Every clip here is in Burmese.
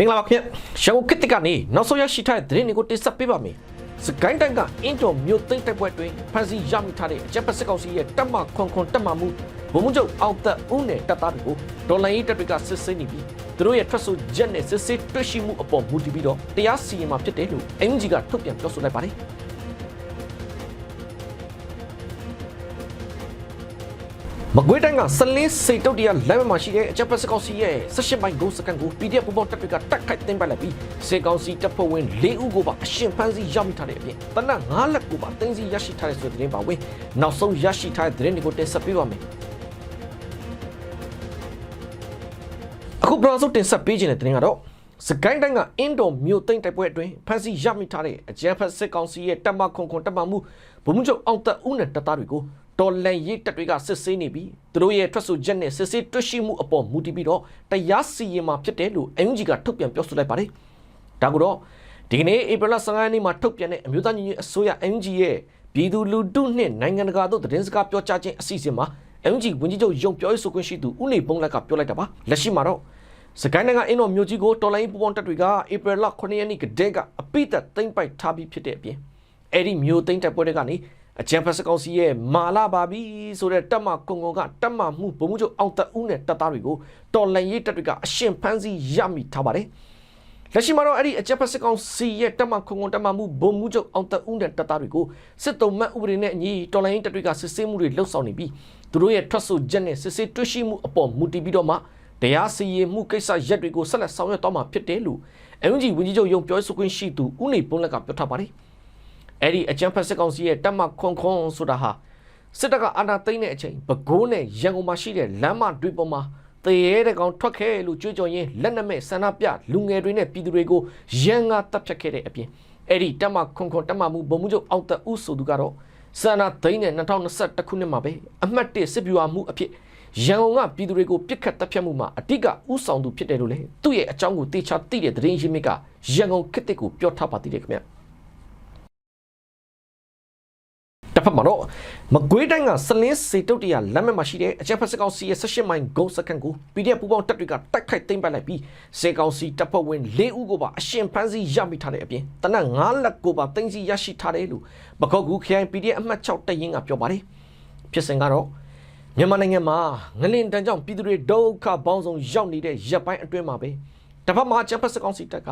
မင်္ဂလာပါခင်ဗျရှောင်းကစ်တစ်ကနေနောက်ဆုံးရရှိထားတဲ့သတင်းတွေကိုတင်ဆက်ပေးပါမယ်စကိုင်းတိုင်းကအင်တော်မြို့သိမ်းတိုက်ပွဲတွင်ဖန်စီရမိထားတဲ့အကြက်ပတ်စစ်ကောင်စီရဲ့တပ်မခွန်ခွန်တပ်မမှုဘုံမှုချုပ်အောင်သက်ဦးနဲ့တပ်သားတွေကိုဒေါ်လာရေးတပ်တွေကစစ်ဆေးနေပြီးသူတို့ရဲ့ထွက်ဆိုချက်နဲ့စစ်ဆေးတွေ့ရှိမှုအပေါ်မူတည်ပြီးတော့တရားစီရင်မှာဖြစ်တယ်လို့အင်ဂျီကထုတ်ပြန်ပြောဆိုလိုက်ပါတယ် မကွေးတိုင်းကစလင်းစိတ်တုတ်တရားလမ်းမမှာရှိတဲ့အချက်ပတ်စကောက်စီရဲ့16မိုင်ဂိုးစကန်ကို PDF ပူပေါင်းတပ်တွေကတက်ခိုက်သိမ်းပိုက်လိုက်ပြီးစေကောင်စီတပ်ဖွဲ့ဝင်၄ဦးကိုပါအရှင်ဖမ်းဆီးရောက်မိထားတဲ့အပြင်တနက်9လက်ကိုပါသိမ်းဆီးရရှိထားတဲ့ဆိုတဲ့သတင်းပါဝင်နောက်ဆုံးရရှိထားတဲ့သတင်းတွေကိုတင်ဆက်ပေးပါမယ်အခုပထမဆုံးတင်ဆက်ပေးခြင်းတဲ့သတင်းကတော့စကိုင်းတိုင်းကအင်ဒိုမြို့သိမ်းတိုက်ပွဲအတွင်းဖမ်းဆီးရမိထားတဲ့အကြမ်းဖက်စစ်ကောင်စီရဲ့တပ်မခွန်ခွန်တပ်မမှုဗိုလ်မှူးချုပ်အောင်သက်ဦးနဲ့တပ်သားတွေကို တော်လန်ရေးတပ်တွေကစစ်ဆေးနေပြီးသူတို့ရဲ့ထွက်ဆိုချက်နဲ့စစ်ဆေးတွေ့ရှိမှုအပေါ်မူတည်ပြီးတော့တရားစီရင်မှာဖြစ်တယ်လို့အန်ယူဂျီကထုတ်ပြန်ပြောဆိုလိုက်ပါတယ်။ဒါကတော့ဒီကနေ့ဧပြီလ15ရက်နေ့မှာထုတ်ပြန်တဲ့အမျိုးသားညီညွတ်အစိုးရအန်ယူဂျီရဲ့ပြည်သူလူထုနှင့်နိုင်ငံတကာတို့သတင်းစကားပြောကြားခြင်းအစီအစဉ်မှာအန်ယူဂျီဝန်ကြီးချုပ်ယုံပြောရေးဆိုခွင့်ရှိသူဦးနေဘုံလက်ကပြောလိုက်တာပါ။လက်ရှိမှာတော့စကိုင်းနိုင်ငံအင်းတော်မြို့ကြီးကိုတော်လိုင်းပူပေါင်းတပ်တွေကဧပြီလ9ရက်နေ့ကတည်းကအပိသက်သိမ်းပိုက်ထားပြီးဖြစ်တဲ့အပြင်အဲ့ဒီမြို့သိမ်းတပ်ပွဲတွေကနေ အကြံဖက်စကောင်စီရဲ့မာလာပါပြီဆိုတဲ့တပ်မကွန်ကွန်ကတပ်မမှုဗိုလ်မှူးချုပ်အောင်သက်ဦးနဲ့တပ်သားတွေကိုတော်လန်ရေးတပ်တွေကအရှင်ဖမ်းဆီးရမိထားပါတယ်လက်ရှိမှာတော့အဲ့ဒီအကြက်ဖက်စစ်ကောင်စီရဲ့တပ်မခွန်ခွန်တပ်မမှုဗိုလ်မှူးချုပ်အောင်သက်ဦးနဲ့တပ်သားတွေကိုစစ်တုံးမတ်ဥပဒေနဲ့အညီတော်လိုင်းတပ်တွေကစစ်ဆေးမှုတွေလှုပ်ဆောင်နေပြီးသူတို့ရဲ့ထွက်ဆိုချက်နဲ့စစ်ဆေးတွေ့ရှိမှုအပေါ်မူတည်ပြီးတော့မှတရားစီရင်မှုကိစ္စရက်တွေကိုဆက်လက်ဆောင်ရွက်သွားမှာဖြစ်တယ်လို့အန်ဂျီဝန်ကြီးချုပ်ယုံပြောဆိုခွင့်ရှိသူဦးနေပွန်းလက်ကပြောထားပါတယ် အဲ့ဒီအကြံဖက်စစ်ကောင်စီရဲ့တပ်မခွန်ခွန်ဆိုတာဟာစစ်တပ်ကအာဏာသိမ်းတဲ့အချိန်ပဲခူးနဲ့ရန်ကုန်မှာရှိတဲ့လမ်းမတွေပေါ်မှာတရေတဲ့ကောင်ထွက်ခဲ့လို့ကြွေးကြော်ရင်းလက်နက်မဲ့ဆန္ဒပြလူငယ်တွေနဲ့ပြည်သူတွေကိုရန်ငါတပ်ဖြတ်ခဲ့တဲ့အပြင်အဲ့ဒီတပ်မခွန်ခွန်တပ်မမှုဗိုလ်မှူးချုပ်အောင်သက်ဦးဆိုသူကတော့ဆန္ဒသိမ်းတဲ့2021ခုနှစ်မှာပဲအမှတ်1စစ်ဗျူဟာမှုအဖြစ်ရန်ကုန်ကပြည်သူတွေကိုပြစ်ခတ်တပ်ဖြတ်မှုမှာအတိကဥဆောင်သူဖြစ်တယ်လို့လေသူ့ရဲ့အကြောင်းကိုတေချာသိတဲ့သတင်းရင်းမြစ်ကရန်ကုန်ခေတ်တစ်ကိုပြောထားပါသေးတယ်ခင်ဗျာ တစ်ဖက်မှာတော့မကွေးတိုင်းကစလင်းစေတုတ်တရလမ်းမမှာရှိတဲ့အကြံဖက်စကောင်စီရဲ့16မိုင်ဂုံစကန်ကို PDF ပူပေါင်းတပ်တွေကတိုက်ခိုက်သိမ်းပိုက်လိုက်ပြီးစေကောင်စီတပ်ဖွဲ့ဝင်၄ဦးကိုပါအရှင်ဖမ်းဆီးရမိထားတဲ့အပြင်တနက်9လက်ကိုပါသိမ်းဆီးရရှိထားတယ်လို့ပကောက်ကူခရိုင် PDF အမှတ်6တပ်ရင်းကပြောပါတယ်ဖြစ်စဉ်ကတော့မြန်မာနိုင်ငံမှာငလင်တန်းကြောင့်ပြည်သူတွေဒုက္ခပေါင်းစုံရောက်နေတဲ့ရပ်ပိုင်းအတွင်းမှာပဲတစ်ဖက်မှာအကြံဖက်စကောင်စီတပ်က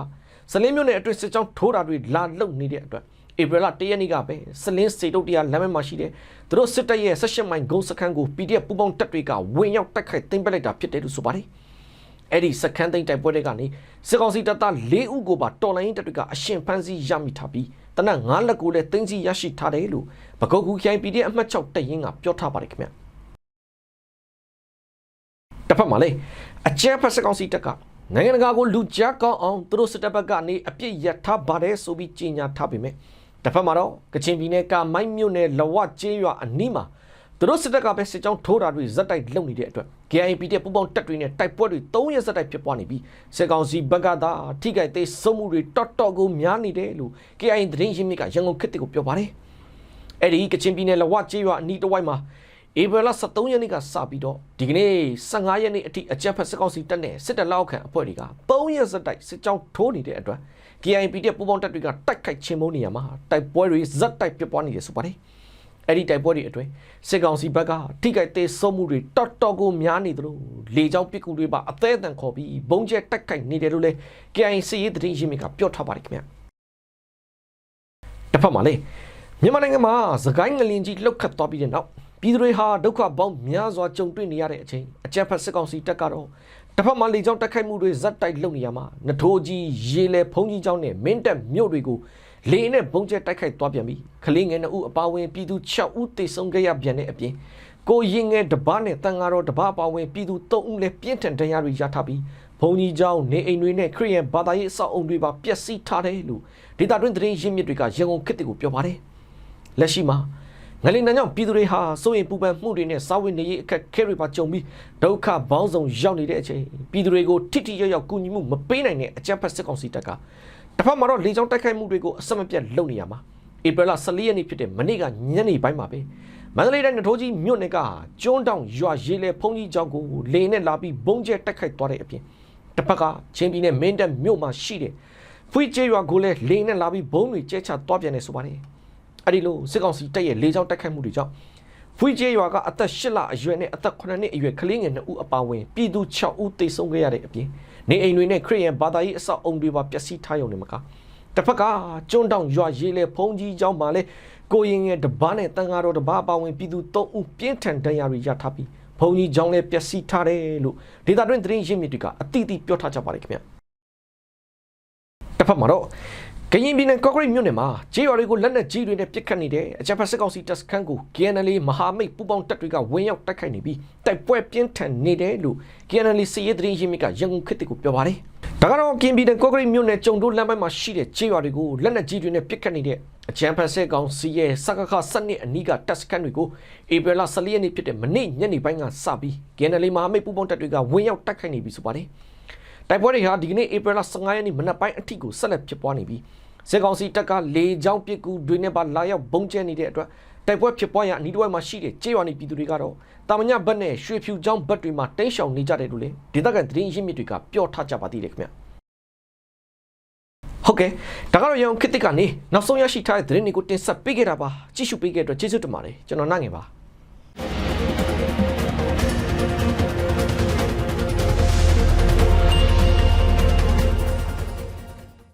စလင်းမြို့နယ်အတွင်းစစ်ကြောင်းထိုးတာတွေလာလုံနေတဲ့အတွက် ဧပြီလ၁ရက်နေ့ကပဲစလင်းစေတုတ်တရားလမ်းမမှာရှိတဲ့သူတို့စစ်တပ်ရဲ့16မိုင်ဂုံစခန်းကို PDF ပူပေါင်းတပ်တွေကဝင်ရောက်တိုက်ခိုက်သိမ်းပစ်လိုက်တာဖြစ်တယ်လို့ဆိုပါတယ်။အဲ့ဒီစခန်းသိမ်းတိုက်ပွဲတွေကနေစစ်ကောင်စီတပ်သား၄ဦးကိုပါတော်လိုင်းတပ်တွေကအရှင်ဖမ်းဆီးရမိထားပြီးတနက်၅လက်ကိုလည်းသိမ်းဆီးရရှိထားတယ်လို့ပကုတ်ကူခိုင် PDF အမှတ်6တပ်ရင်းကပြောထားပါတယ်ခင်ဗျ။တစ်ဖက်မှာလေအကြမ်းဖက်စစ်ကောင်စီတပ်ကနိုင်ငံတကာကိုလူကြားကောင်းအောင်သူတို့စစ်တပ်ဘက်ကနေအပြစ်ရထားပါတယ်ဆိုပြီးကြေညာထားပေမဲ့ တစ်ဖက်မှာတော့ကချင်ပြည်နယ်ကမိုင်းမြို့နယ်လဝကျေးရွာအနီးမှာသူတို့စစ်တပ်ကပဲစစ်ကြောင်းထိုးတာတွေဇက်တိုက်လုပ်နေတဲ့အတွက် KIP တဲ့ပူပေါင်းတပ်တွေနဲ့တိုက်ပွဲတွေ၃ရက်ဇက်တိုက်ဖြစ်ပွားနေပြီးစစ်ကောင်စီဘက်ကသာထိခိုက်သေးဆုံးမှုတွေတော်တော်ကိုများနေတယ်လို့ KIA သတင်းရင်းမြစ်ကရန်ကုန်ခေတ်တစ်ကိုပြောပါတယ်အဲ့ဒီကချင်ပြည်နယ်လဝကျေးရွာအနီးတစ်ဝိုက်မှာ ဧပြီလ23ရက်နေ့ကစပြီးတော့ဒီကနေ့15ရက်နေ့အထိအကြမ်းဖက်စစ်ကောင်စီတပ်နဲ့စစ်တပ်လက်အောက်ခံအဖွဲ့တွေက3ရက်စက်တိုက်စစ်ကြောင်းထိုးနေတဲ့အတွက် KIP တဲ့ပူပေါင်းတပ်တွေကတိုက်ခိုက်ချင်းမုန်းနေရမှာတိုက်ပွဲတွေဇက်တိုက်ဖြစ်ပွားနေတယ်ဆိုပါတယ်အဲ့ဒီတိုက်ပွဲတွေအတွင်းစစ်ကောင်စီဘက်ကထိခိုက်သေးဆုံးမှုတွေတော်တော်ကိုများနေသလိုလေကြောင်းပစ်ကူတွေပါအသေးအတန်ခေါ်ပြီးဘုံကျဲတိုက်ခိုက်နေတယ်လို့လည်း KIA စစ်ရေးသတင်းရင်းမြစ်ကပြောထားပါတယ်ခင်ဗျတစ်ဖက်မှာလေမြန်မာနိုင်ငံမှာသခိုင်းငလင်ကြီးလှုပ်ခတ်သွားပြီးတဲ့နောက် ပြည်သူတွေဟာဒုက္ခပေါင်းများစွာကြုံတွေ့နေရတဲ့အချိန်အကြမ်းဖက်စစ်ကောင်စီတပ်ကတော့တစ်ဖက်မှာလေကြောင်းတိုက်ခိုက်မှုတွေဇက်တိုက်လုပ်နေရမှာနထိုးကြီးရေလေဖုံးကြီးကျောင်းနဲ့မင်းတပ်မြို့တွေကိုလေနဲ့ဘုံကျဲတိုက်ခိုက်သွားပြန်ပြီးခလေးငယ်နှစ်ဦးအပါအဝင်ပြည်သူ6ဦးသေဆုံးခဲ့ရပြန်တဲ့အပြင်ကိုရင်ငယ်တပားနဲ့တန်ဃာတော်တပားအပါအဝင်ပြည်သူ3ဦးလည်းပြင်းထန်ဒဏ်ရာတွေရထားပြီးဘုံကြီးကျောင်းနေအိမ်တွေနဲ့ခရီးရန်ဘာသာရေးအဆောက်အုံတွေပါပျက်စီးထားတယ်လို့ဒေတာတွင်းသတင်းရင်းမြစ်တွေကရန်ကုန်ခေတ်တွေကိုပြောပါတယ်လက်ရှိမှာ ငလင်တန်းကြောင့်ပြည်သူတွေဟာစိုးရင်ပူပန်မှုတွေနဲ့စာဝင်နေရေးအခက်ခဲတွေပါကြုံပြီးဒုက္ခဘောင်းဆောင်ရောက်နေတဲ့အချိန်ပြည်သူတွေကိုထိထိရောက်ရောက်ကူညီမှုမပေးနိုင်တဲ့အကြမ်းဖက်စစ်ကောင်စီတပ်ကတစ်ဖက်မှာတော့လေကြောင်းတိုက်ခိုက်မှုတွေကိုအဆက်မပြတ်လုပ်နေရမှာဧပြီလ14ရက်နေ့ဖြစ်တဲ့မနေ့ကညနေပိုင်းမှာပဲမန္တလေးတိုင်းနထိုးကြီးမြို့နယ်ကကျွန်းတောင်ရွာရေလေဖုံးကြီးကျောင်းကိုလေနဲ့လာပြီးဘုံကျဲတိုက်ခိုက်သွားတဲ့အပြင်တစ်ဖက်ကချင်းပြည်နယ်မင်းတပ်မြို့မှာရှိတဲ့ဖွေးကျေးရွာကိုလည်းလေနဲ့လာပြီးဘုံတွေကျဲချသွားပြန်နေဆိုပါတယ် အဲ့ဒီလိုစစ်ကောင်စီတပ်ရဲ့လေကြောင်းတိုက်ခိုက်မှုတွေကြောင့်ဖွေးကျေးရွာကအသက်၈လအရွယ်နဲ့အသက်9နှစ်အရွယ်ကလေးငယ်2ဦးအပါအဝင်ပြည်သူ6ဦးသေဆုံးခဲ့ရတဲ့အပြင်နေအိမ်တွေနဲ့ခရီးရန်ဘာသာရေးအဆောက်အုံတွေပါပျက်စီးထားရုံနဲ့မကတစ်ဖက်ကကျွန်းတောင်ရွာရေးလေဖုံးကြီးကျောင်းမှာလဲကိုရင်ငယ်တပားနဲ့တန်ဃာတော်တပားအပါအဝင်ပြည်သူ3ဦးပြင်းထန်ဒဏ်ရာတွေရထားပြီးဖုံးကြီးကျောင်းလဲပျက်စီးထားတယ်လို့ဒေတာတွင်သတင်းရင်းမြစ်တွေကအတိအကျပြောထားကြပါတယ်ခင်ဗျာ။ တစ်ဖက်မှာတော့ကရင်ပြည်နယ်ကော့ကရိတ်မြို့နယ်မှာဂျေးရွာတွေကိုလက်နက်ကြီးတွေနဲ့ပစ်ခတ်နေတဲ့အကြမ်းဖက်စစ်ကောင်စီတပ်စခန်းကို KNL မဟာမိတ်ပူးပေါင်းတပ်တွေကဝင်ရောက်တိုက်ခိုက်နေပြီးတိုက်ပွဲပြင်းထန်နေတယ်လို့ KNL စီရေးသတင်းရင်းမြစ်ကရန်ကုန်ခေတ်ကိုပြောပါတယ်။ဒါကတော့ကရင်ပြည်နယ်ကော့ကရိတ်မြို့နယ်ကြုံတို့လမ်းပိုင်းမှာရှိတဲ့ဂျေးရွာတွေကိုလက်နက်ကြီးတွေနဲ့ပစ်ခတ်နေတဲ့အကြမ်းဖက်စစ်ကောင်စီရဲ့စကခစနစ်အနီးကတပ်စခန်းတွေကိုဧပြီလ14ရက်နေ့ဖြစ်တဲ့မနေ့ညနေပိုင်းကစပြီး KNL မဟာမိတ်ပူးပေါင်းတပ်တွေကဝင်ရောက်တိုက်ခိုက်နေပြီဆိုပါတယ်။ တိုက်ပွဲတွေဟာဒီကနေ့ဧပြီလ15ရက်နေ့မနက်ပိုင်းအထိကိုဆက်လက်ဖြစ်ပွားနေပြီးစစ်ကောင်စီတပ်ကလေကြောင်းပစ်ကူတွေနဲ့ပါလာရောက်ဘုံကျဲနေတဲ့အတွက်တိုက်ပွဲဖြစ်ပွားရအနီးတစ်ဝိုက်မှာရှိတဲ့ကျေးရွာနေပြည်သူတွေကတော့တာမညဘက်နဲ့ရွှေဖြူချောင်းဘက်တွေမှာတိန့်ရှောင်နေကြတယ်လို့လေဒေသခံသတင်းရင်းမြစ်တွေကပြောထားကြပါသေးတယ်ခင်ဗျဟုတ်ကဲ့ဒါကတော့ရအောင်ခစ်တစ်ကနေနောက်ဆုံးရရှိထားတဲ့သတင်းတွေကိုတင်ဆက်ပေးခဲ့တာပါကြည့်ရှုပေးခဲ့တဲ့အတွက်ကျေးဇူးတင်ပါတယ်ကျွန်တော်နိုင်ငယ်ပါ